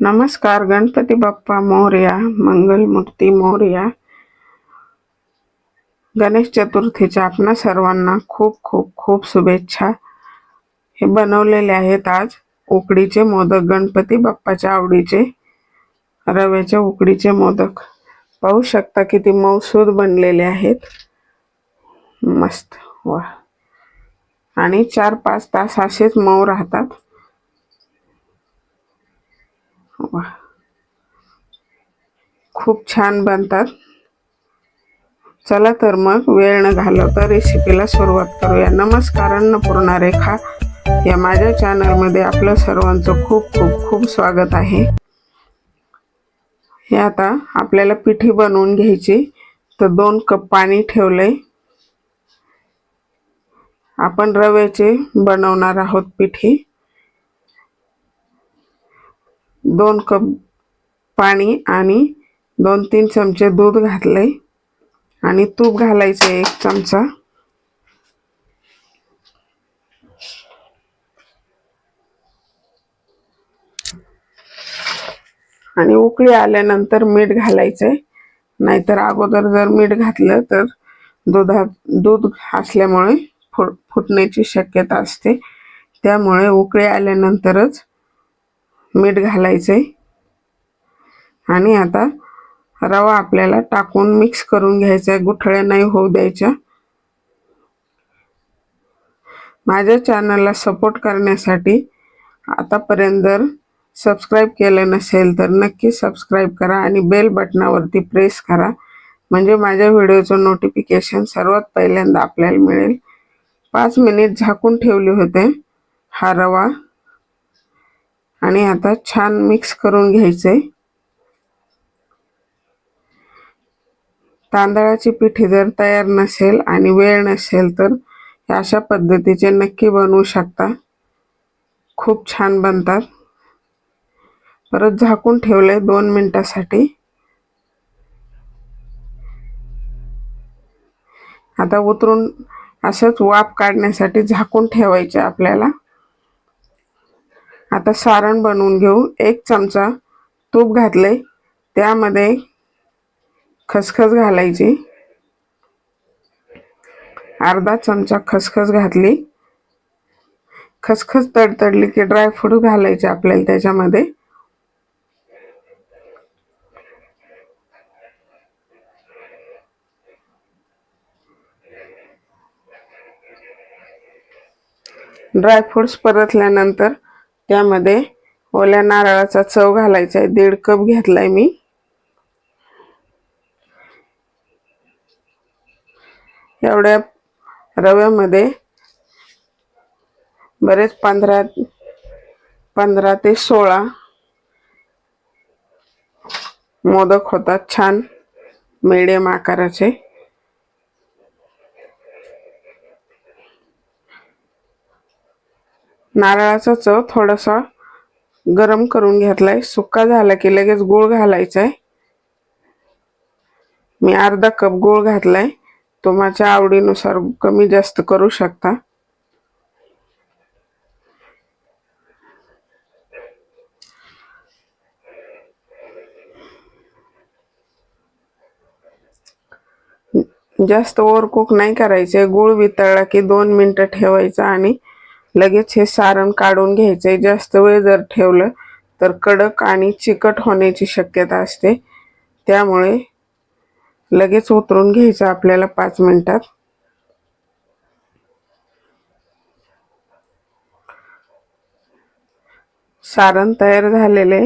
नमस्कार गणपती बाप्पा मोर्या मंगलमूर्ती मोर्या. गणेश चतुर्थीच्या आपणा सर्वांना खूप खूप खूप शुभेच्छा. हे बनवलेले आहेत आज उकडीचे मोदक गणपती बाप्पाच्या आवडीचे रव्याच्या उकडीचे मोदक. पाहू शकता किती मऊसूद बनलेले आहेत. मस्त वा आणि चार पाच तास असेच मऊ राहतात. वा. खूप छान बनतात. चला तर मग वेळ न घालवता रेसिपीला सुरुवात करूया. नमस्कार अन्नपूर्णा रेखा. या माझ्या चॅनलमध्ये आपलं सर्वांचं खूप खूप खूप स्वागत आहे. हे आता आपल्याला पिठी बनवून घ्यायची. तर दोन कप पाणी ठेवलंय. आपण रव्याचे बनवणार आहोत पिठी. दोन कप पाणी आणि दोन तीन चमचे दूध घातले. आणि तूप घालायचं एक चमचा. आणि उकळी आल्यानंतर मीठ घालायचंय नाहीतर अगोदर जर मीठ घातलं तर दुधात दूध असल्यामुळे फुट फुटण्याची शक्यता असते. त्यामुळे उकळी आल्यानंतरच मीठ घालायचंय. आणि आता रवा आपल्याला टाकून मिक्स करून घ्यायचा आहे. गुठळ्या नाही होऊ द्यायच्या. माझ्या चॅनलला सपोर्ट करण्यासाठी आतापर्यंत जर सबस्क्राईब केलं नसेल तर नक्की सबस्क्राईब करा आणि बेल बटनावरती प्रेस करा. म्हणजे माझ्या व्हिडिओचं नोटिफिकेशन सर्वात पहिल्यांदा आपल्याला मिळेल. पाच मिनिट झाकून ठेवले होते. हा रवा आणि आता छान मिक्स करून घ्यायचं आहे तांदळाची पिठी जर तयार नसेल आणि वेळ नसेल तर अशा पद्धतीचे नक्की बनवू शकता. खूप छान बनतात. परत झाकून ठेवले दोन मिनिटासाठी. आता उतरून असंच वाफ काढण्यासाठी झाकून ठेवायचे आपल्याला. आता सारण बनवून घेऊ. एक चमचा तूप घातले त्यामध्ये खसखस घालायची. अर्धा चमचा खसखस घातली. खसखस तडतडली की ड्रायफ्रूट घालायचे आपल्याला त्याच्यामध्ये. ड्रायफ्रूट्स परतल्यानंतर त्यामध्ये ओल्या नारळाचा चव घालायचा आहे. दीड कप घेतलाय मी. एवढ्या रव्यामध्ये बरेच पंधरा पंधरा ते सोळा मोदक होतात. छान मिडियम आकाराचे. नारळाचा चव थोडासा गरम करून घेतलाय. सुका झाला की लगेच गूळ घालायचा आहे मी अर्धा कप गूळ घातलाय. तुमच्या आवडीनुसार कमी जास्त करू शकता. जास्त ओव्हरकुक नाही करायचे. गूळ वितळला की दोन मिनटं ठेवायचं आणि लगेच हे सारण काढून घ्यायचंय. जास्त वेळ जर ठेवलं तर कडक आणि चिकट होण्याची शक्यता असते. त्यामुळे लगेच उतरून घ्यायचं आपल्याला पाच मिनटात. सारण तयार झालेले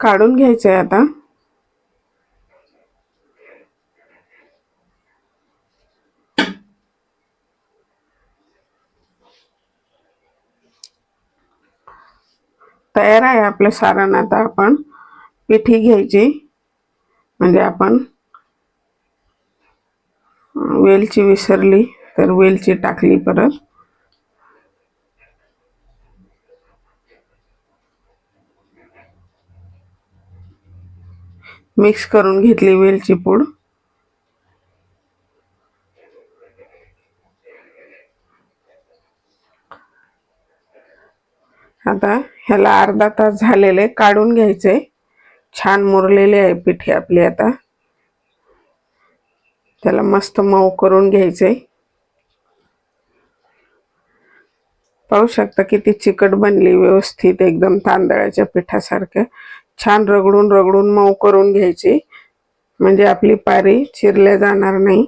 काढून घ्यायचं आहे आता. तयार आहे आपलं सारण आता आपण. पिठी घ्यायची. म्हणजे आपण वेलची विसरली तर वेलची टाकली परत. मिक्स करून घेतली वेलची पूड. आता ह्याला अर्धा तास झालेले काढून घ्यायचे. छान मुरलेले आहे पिठी आपली आता. त्याला मस्त मऊ करून घ्यायचे. पाहू शकता किती चिकट बनली व्यवस्थित एकदम तांदळाच्या पिठासारखं. छान रगडून रगडून मऊ करून घ्यायची. म्हणजे आपली पारी चिरल्या जाणार नाही.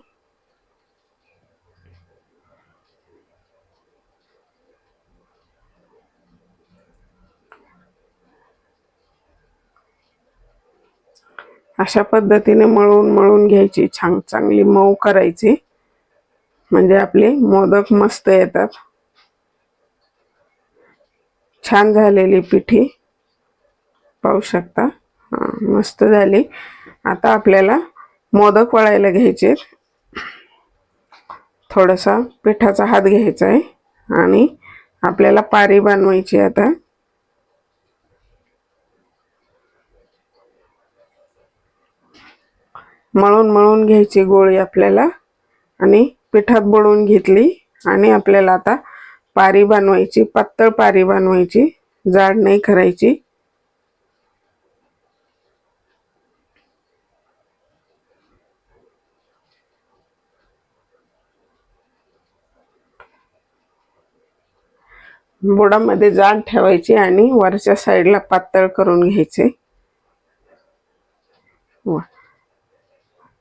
अशा पद्धतीने मळून मळून घ्यायची. छान चांगली मऊ करायची. म्हणजे आपले मोदक मस्त येतात. छान झालेली पिठी. पाहू शकता. मस्त झाली. आता आपल्याला मोदक वळायला घ्यायचे थोडासा पिठाचा हात घ्यायचा आहे. आणि आपल्याला पारी बनवायची आता. मळून मळून घ्यायची गोळी आपल्याला. आणि पिठात बुडवून घेतली. आणि आपल्याला आता पारी बनवायची पातळ पारी बनवायची. जाड नाही करायची. बुडामध्ये जाड ठेवायची आणि वरच्या साईडला पातळ करून घ्यायचे.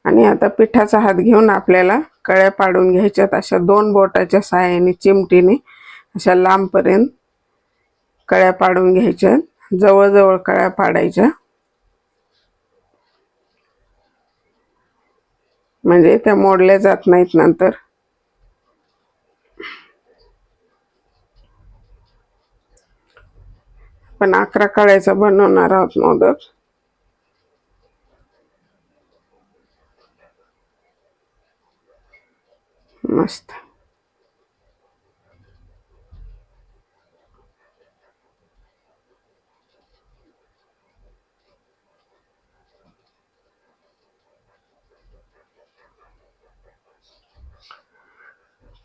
आणि आता पिठाचा हात घेऊन आपल्याला कळ्या पाडून घ्यायच्यात अशा दोन बोटाच्या सहाय्याने चिमटीने अशा लांबपर्यंत कळ्या पाडून घ्यायच्या जवळजवळ कळ्या पाडायच्या. म्हणजे त्या मोडल्या जात नाहीत नंतर. पण अकरा काळ्याचा बनवणार आहोत मोदक. मस्त.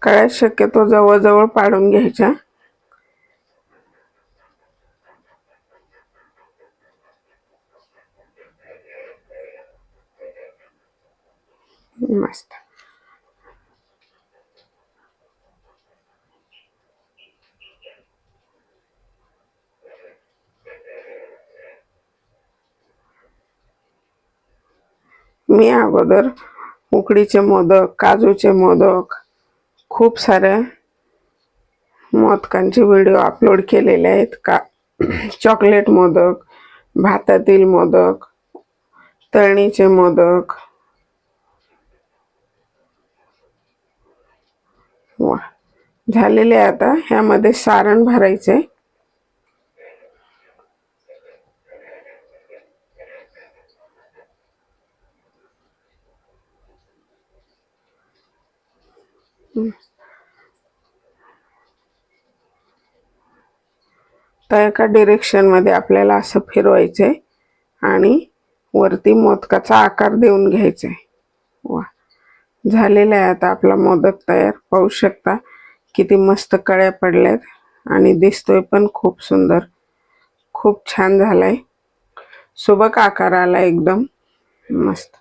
काळ्या शक्यतो जवळजवळ पाडून घ्यायच्या. मस्त मी अगोदर उकडीचे मोदक काजूचे मोदक खूप साऱ्या मोदकांचे व्हिडिओ अपलोड केलेले आहेत. का चॉकलेट मोदक भातातील मोदक तळणीचे मोदक वा. झालेले आता. ह्यामध्ये सारण भरायचे. तर एका डिरेक्शनमध्ये आपल्याला असं फिरवायचं आहे आणि वरती मोदकाचा आकार देऊन घ्यायचा आहे वा. झालेला आहे आता आपला मोदक तयार. पाहू शकता किती मस्त कळ्या पडल्यात आणि दिसतोय पण खूप सुंदर. खूप छान झालाय. सुबक आकार आला एकदम. मस्त.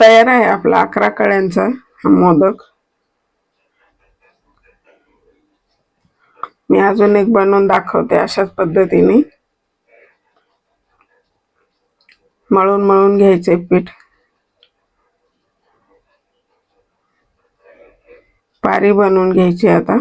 तयार आहे आपला अकरा कळ्यांचा हा मोदक. मी अजून एक बनवून दाखवते अशाच पद्धतीने. मळून मळून घ्यायचे पीठ. पारी बनवून घ्यायची आता.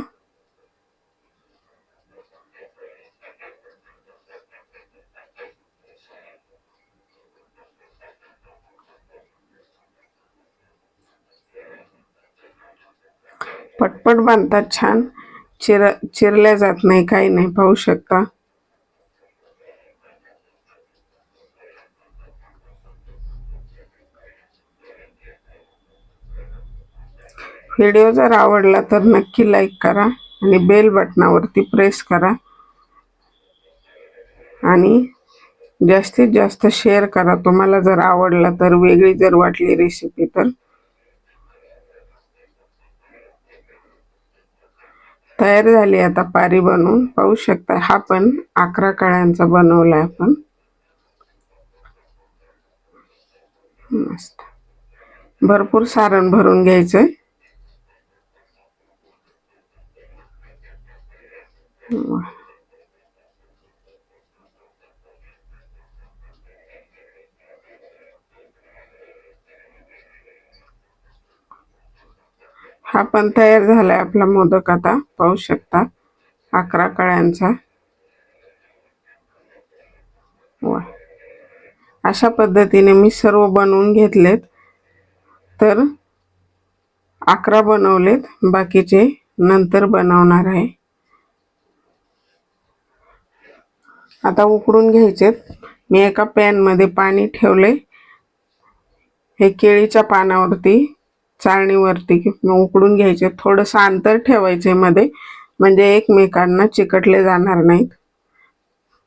पटपट बांधतात छान. चिर चिरल्या जात नाही काही नाही पाहू शकता. व्हिडिओ जर आवडला तर नक्की लाईक करा आणि बेल बटनावरती प्रेस करा. आणि जास्तीत जास्त शेअर करा. तुम्हाला जर आवडला तर वेगळी जर वाटली रेसिपी तर. तयार झाली आता पारी बनवून. पाहू शकता हा पण अकरा कळ्यांचा बनवलाय आपण. मस्त. भरपूर सारण भरून घ्यायचंय. हा पण तयार झालाय आपला मोदक आता. पाहू शकता. अकरा कळ्यांचा. वा. अशा पद्धतीने मी सर्व बनवून घेतलेत. तर अकरा बनवलेत. बाकीचे नंतर बनवणार आहे. आता उकडून घ्यायचेत मी एका पॅनमध्ये पाणी ठेवले. हे केळीच्या पानावरती चाळणीवरती उकडून घ्यायचे. थोडंसं अंतर ठेवायचे मध्ये म्हणजे एकमेकांना चिकटले जाणार नाहीत.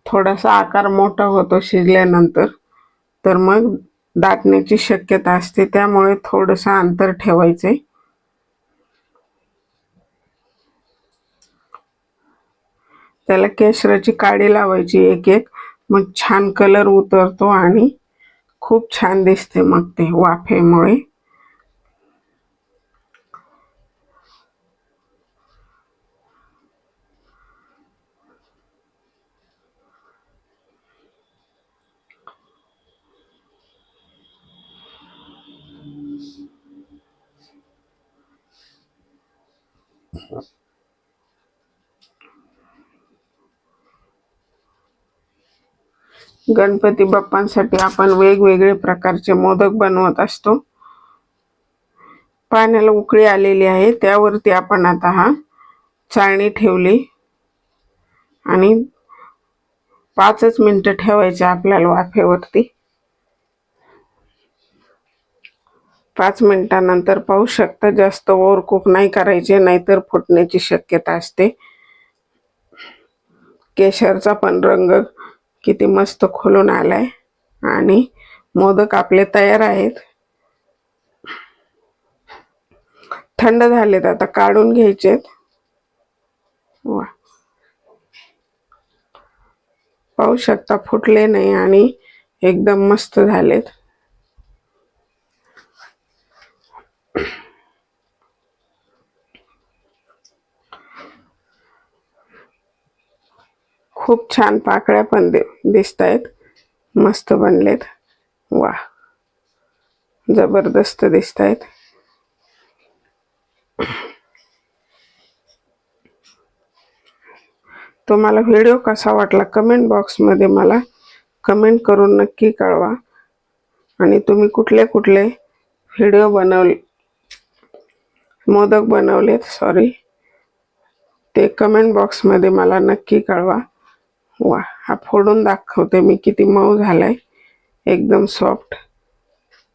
थोडासा आकार मोठा होतो शिजल्यानंतर तर मग दाटण्याची शक्यता असते. त्यामुळे थोडंसं अंतर ठेवायचे. त्याला केशराची काडी लावायची एक एक. मग छान कलर उतरतो आणि खूप छान दिसते मग ते वाफेमुळे. गणपती बाप्पांसाठी आपण वेगवेगळे प्रकारचे मोदक बनवत असतो. पाण्याला उकळी आलेली आहे. त्यावरती आपण आता हा चाळणी ठेवली. आणि पाचच मिनटं ठेवायचे आपल्याला वाफेवरती. पाच मिनटानंतर पाहू शकता जास्त ओव्हर कुक नाही करायचे नाहीतर फुटण्याची शक्यता असते. केशरचा पण रंग किती मस्त खोलून आलाय. आणि मोदक आपले तयार आहेत. थंड झालेत आता काढून घ्यायचेत. वा. पाहू शकता फुटले नाही आणि एकदम मस्त झालेत. खूप छान पाकळ्या पण दे दिसत आहेत मस्त बनलेत. वा. जबरदस्त दिसत आहेत तुम्हाला व्हिडिओ कसा वाटला कमेंट बॉक्समध्ये मला कमेंट करून नक्की कळवा. आणि तुम्ही कुठले कुठले व्हिडिओ बनवले मोदक बनवलेत सॉरी ते कमेंट बॉक्समध्ये मला नक्की कळवा. वा हा फोडून दाखवते मी किती मऊ झालाय. एकदम सॉफ्ट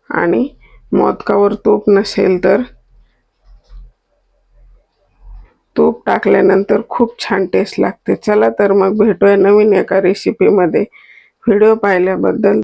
आणि मोदकावर तूप नसेल तर. तूप टाकल्यानंतर खूप छान टेस्ट लागते. चला तर मग भेटूया नवीन एका रेसिपीमध्ये व्हिडिओ पाहिल्याबद्दल